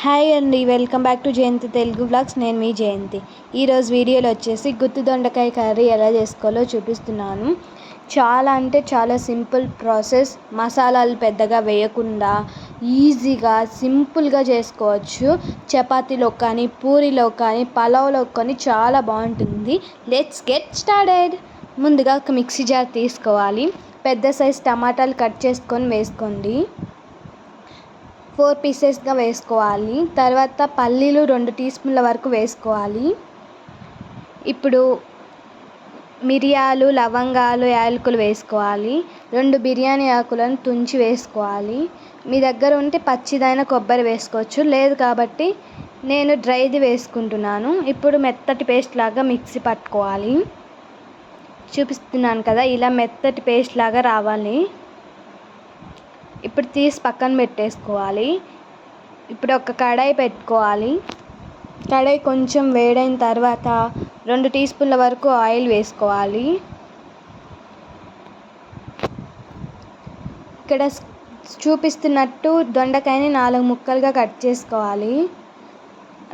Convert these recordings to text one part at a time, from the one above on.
Hi అండి welcome back to Jayanthi Telugu vlogs. నేను మీ జయంతి. ఈరోజు వీడియోలో వచ్చేసి గుత్తి దొండకాయ కర్రీ ఎలా చేసుకోవాలో చూపిస్తున్నాను. చాలా అంటే చాలా సింపుల్ ప్రాసెస్. మసాలాలు పెద్దగా వేయకుండా ఈజీగా సింపుల్గా చేసుకోవచ్చు. చపాతీలో కానీ పూరిలో కానీ పలావ్లో కానీ చాలా బాగుంటుంది. లెట్స్ గెట్ స్టార్టెడ్ ముందుగా ఒక మిక్సీ జార్ తీసుకోవాలి. పెద్ద సైజ్ టమాటాలు కట్ చేసుకొని వేసుకోండి. ఫోర్ పీసెస్గా వేసుకోవాలి. తర్వాత పల్లీలు రెండు టీ స్పూన్ల వరకు వేసుకోవాలి. ఇప్పుడు మిరియాలు లవంగాలు యాలకులు వేసుకోవాలి. రెండు బిర్యానీ ఆకులను తుంచి వేసుకోవాలి. మీ దగ్గర ఉంటే పచ్చిదైన కొబ్బరి వేసుకోవచ్చు. లేదు కాబట్టి నేను డ్రైది వేసుకుంటున్నాను. ఇప్పుడు మెత్తటి పేస్ట్ లాగా మిక్సీ పట్టుకోవాలి. చూపిస్తున్నాను కదా ఇలా మెత్తటి పేస్ట్ లాగా రావాలి. ఇప్పుడు తీసి పక్కన పెట్టేసుకోవాలి. ఇప్పుడు ఒక కడాయి పెట్టుకోవాలి. కడాయి కొంచెం వేడైన తర్వాత రెండు టీ స్పూన్ల వరకు ఆయిల్ వేసుకోవాలి. ఇక్కడ చూపిస్తున్నట్టు దొండకాయని నాలుగు ముక్కలుగా కట్ చేసుకోవాలి.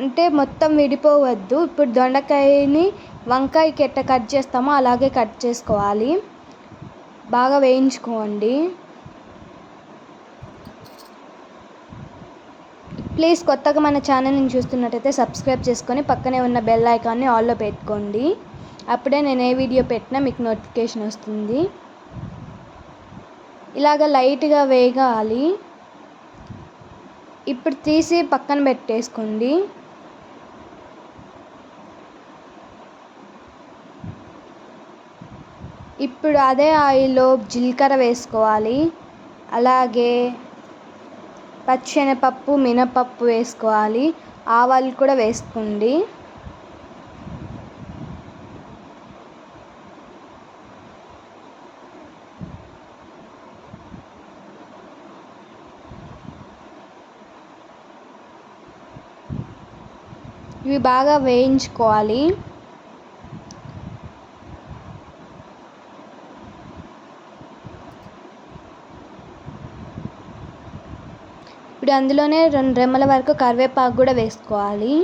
అంటే మొత్తం విడిపోవద్దు. ఇప్పుడు దొండకాయని వంకాయకి ఎట్ట కట్ చేస్తామో అలాగే కట్ చేసుకోవాలి. బాగా వేయించుకోండి. ప్లీజ్ కొత్తగా మన ఛానల్ని చూస్తున్నట్టయితే సబ్స్క్రైబ్ చేసుకొని పక్కనే ఉన్న బెల్ ఐకాన్ని ఆల్లో పెట్టుకోండి. అప్పుడే నేను ఏ వీడియో పెట్టినా మీకు నోటిఫికేషన్ వస్తుంది. ఇలాగ లైట్గా వేగాలి. ఇప్పుడు తీసి పక్కన పెట్టేసుకోండి. ఇప్పుడు అదే ఆయిల్లో జీలకర్ర వేసుకోవాలి. అలాగే పచ్చెనపప్పు మినపప్పు వేసుకోవాలి. ఆవాలు కూడా వేసుకోండి. ఇవి బాగా వేయించుకోవాలి. ఇప్పుడు అందులోనే రెండు రెమ్మల వరకు కరివేపాకు కూడా వేసుకోవాలి.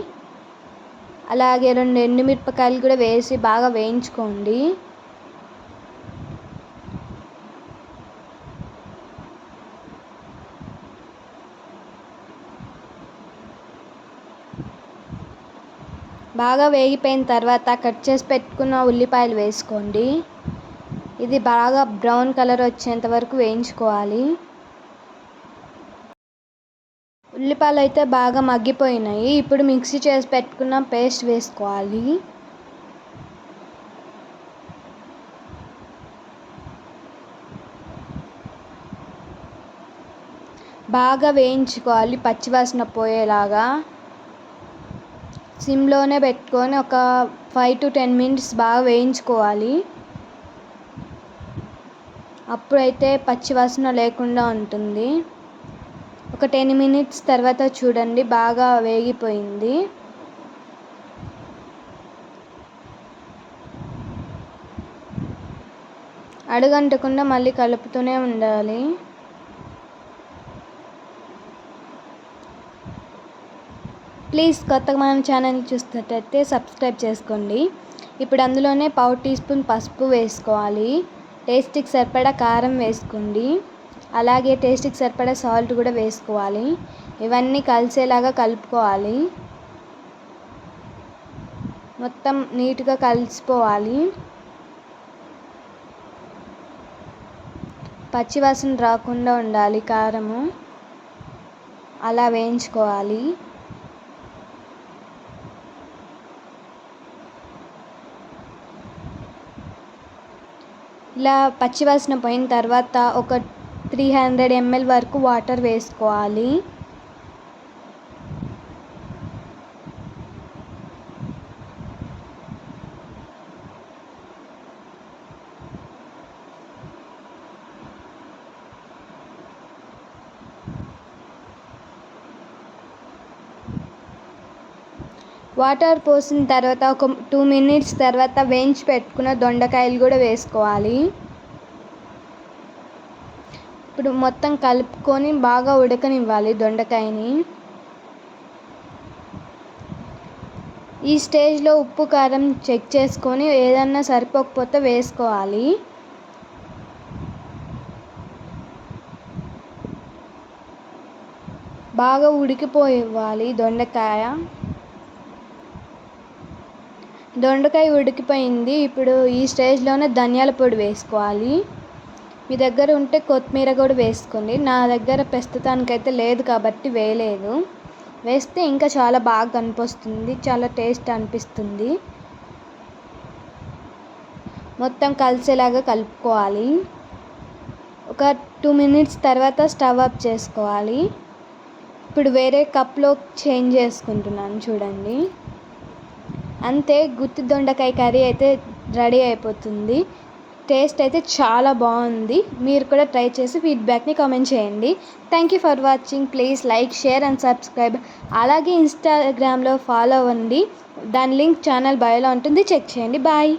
అలాగే రెండు ఎండుమిరపకాయలు కూడా వేసి బాగా వేయించుకోండి. బాగా వేగిపోయిన తర్వాత కట్ చేసి పెట్టుకున్న ఉల్లిపాయలు వేసుకోండి. ఇది బాగా బ్రౌన్ కలర్ వచ్చేంత వరకు వేయించుకోవాలి. ఉల్లిపాయలు అయితే బాగా మగ్గిపోయినాయి. ఇప్పుడు మిక్సీ చేసి పెట్టుకున్న పేస్ట్ వేసుకోవాలి. బాగా వేయించుకోవాలి పచ్చివాసన పోయేలాగా. సిమ్లోనే పెట్టుకొని ఒక ఫైవ్ టు టెన్ మినిట్స్ బాగా వేయించుకోవాలి. అప్పుడైతే పచ్చివాసన లేకుండా ఉంటుంది. ఒక టెన్ మినిట్స్ తర్వాత చూడండి బాగా వేగిపోయింది. అడుగంటకుండా మళ్ళీ కలుపుతూనే ఉండాలి. ప్లీజ్ కొత్తగా మన ఛానల్ చూస్తున్నట్టయితే సబ్స్క్రైబ్ చేసుకోండి. ఇప్పుడు అందులోనే పావు టీ స్పూన్ పసుపు వేసుకోవాలి. టేస్ట్కి సరిపడా కారం వేసుకోండి. అలాగే టేస్ట్కి సరిపడా సాల్ట్ కూడా వేసుకోవాలి. ఇవన్నీ కలిసేలాగా కలుపుకోవాలి. మొత్తం నీట్గా కలిసిపోవాలి. పచ్చివాసన రాకుండా ఉండాలి కారము. అలా వేయించుకోవాలి. ఇలా పచ్చివాసన పోయిన తర్వాత ఒక త్రీ హండ్రెడ్ ఎంఎల్ వరకు వాటర్ వేసుకోవాలి. వాటర్ పోసిన తర్వాత ఒక టూ మినిట్స్ తర్వాత వేయించి పెట్టుకున్న దొండకాయలు కూడా వేసుకోవాలి. ఇప్పుడు మొత్తం కలుపుకొని బాగా ఉడకనివ్వాలి దొండకాయని. ఈ స్టేజ్లో ఉప్పు కారం చెక్ చేసుకొని ఏదన్నా సరిపోకపోతే వేసుకోవాలి. బాగా ఉడికిపోయివ్వాలి దొండకాయ. దొండకాయ ఉడికిపోయింది. ఇప్పుడు ఈ స్టేజ్లోనే ధనియాల పొడి వేసుకోవాలి. మీ దగ్గర ఉంటే కొత్తిమీర కూడా వేసుకోండి. నా దగ్గర ప్రస్తుతానికైతే లేదు కాబట్టి వేయలేదు. వేస్తే ఇంకా చాలా బాగా కనిపిస్తుంది చాలా టేస్ట్ అనిపిస్తుంది. మొత్తం కలిసేలాగా కలుపుకోవాలి. ఒక టూ మినిట్స్ తర్వాత స్టవ్ అప్ చేసుకోవాలి. ఇప్పుడు వేరే కప్లో చేంజ్ చేసుకుంటున్నాను చూడండి. అంతే గుత్తి దొండకాయ కర్రీ అయితే రెడీ అయిపోతుంది. టేస్ట్ అయితే చాలా బాగుంది. మీరు కూడా ట్రై చేసి ఫీడ్బ్యాక్ని కామెంట్ చేయండి. Thank you for watching please like share and subscribe అలాగే ఇన్స్టాగ్రామ్లో ఫాలో అవ్వండి. దాని లింక్ ఛానల్ బయోలో ఉంటుంది. చెక్ చేయండి. బాయ్